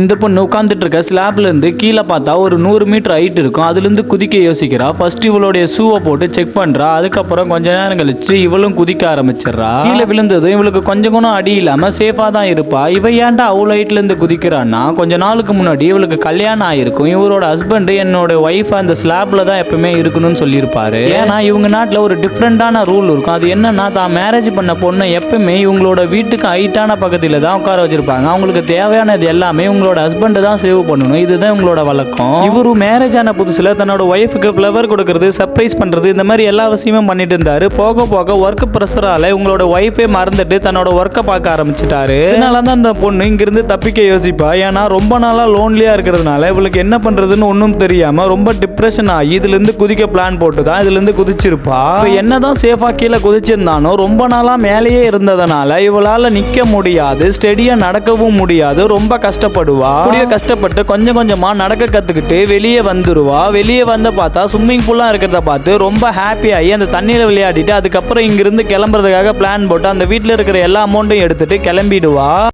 இந்த பொண்ணு உட்காந்துட்டு இருக்க ஸ்லாப்ல இருந்து கீழே பார்த்தா ஒரு நூறு மீட்டர் ஹைட் இருக்கும். அதுல இருந்து குதிக்க யோசிக்கிறா. ஃபர்ஸ்ட் இவளுடைய ஷூவை போட்டு செக் பண்றா. அதுக்கப்புறம் கொஞ்ச நேரம் கழிச்சு இவளும் குதிக்க ஆரம்பிச்சிடுறா. கீழே விழுந்ததும் இவளுக்கு கொஞ்சம் கூட அடி இல்லாம சேஃபா தான் இருப்பா. இவ ஏன்டா அவ்வளோ ஹைட்ல இருந்து குதிக்கிறான்னா கொஞ்ச நாளுக்கு முன்னாடி இவளுக்கு கல்யாணம் ஆயிருக்கும். இவரோட ஹஸ்பண்ட் என்னோட ஒய்ஃப் அந்த ஸ்லாப்ல தான் எப்பவுமே இருக்கணும்னு சொல்லியிருப்பாரு. ஏன்னா இவங்க நாட்டில் ஒரு டிஃப்ரெண்டான ரூல் இருக்கும். அது என்னன்னா தான் மேரேஜ் பண்ண பொண்ணை எப்பவுமே இவங்களோட வீட்டுக்கு ஹைட்டான பக்கத்தில் தான் உட்கார வச்சிருப்பாங்க. அவங்களுக்கு தேவையானது எல்லாமே உங்களோட உங்களோட ஹஸ்பண்டை தான் சேவ் பண்ணணும். இதுதான் உங்களோட வழக்கம். இவரு மேரேஜ் ஆன புதுசுல தன்னோட ஒய்ஃபுக்கு ஃப்ளவர் கொடுக்கறது சர்ப்ரைஸ் பண்றது இந்த மாதிரி எல்லா விஷயமும் பண்ணிட்டு இருந்தாரு. போக போக ஒர்க் ப்ரெஷரால உங்களோட ஒய்ஃபே மறந்துட்டு தன்னோட ஒர்க்கை பார்க்க ஆரம்பிச்சிட்டாரு. அதனால தான் அந்த பொண்ணு இங்கிருந்து தப்பிக்க யோசிப்பா. ஏன்னா ரொம்ப நாளா லோன்லியா இருக்கிறதுனால இவளுக்கு என்ன பண்றதுன்னு ஒன்றும் தெரியாம ரொம்ப டிப்ரெஷன் ஆகி இதுல இருந்து குதிக்க பிளான் போட்டு தான் இதுல இருந்து குதிச்சிருப்பா என்னதான் சேஃபா கீழே குதிச்சிருந்தானோ ரொம்ப நாளா மேலேயே இருந்ததுனால இவளால நிக்க முடியாது ஸ்டெடியா நடக்கவும் முடியாது ரொம்ப கஷ்டப்படுவா. அப்படியே கஷ்டப்பட்டு கொஞ்சம் கொஞ்சமா நடக்க கத்துக்கிட்டு வெளியே வந்துருவா. வெளியே வந்த பார்த்தா ஸ்விம்மிங் பூல்லாம் இருக்கிறத பார்த்து ரொம்ப ஹாப்பி ஆகி அந்த தண்ணியில விளையாடிட்டு அதுக்கப்புறம் இங்கிருந்து கிளம்புறதுக்காக பிளான் போட்டு அந்த வீட்டில் இருக்கிற எல்லா அமௌண்ட்டையும் எடுத்துட்டு கிளம்பிடுவா.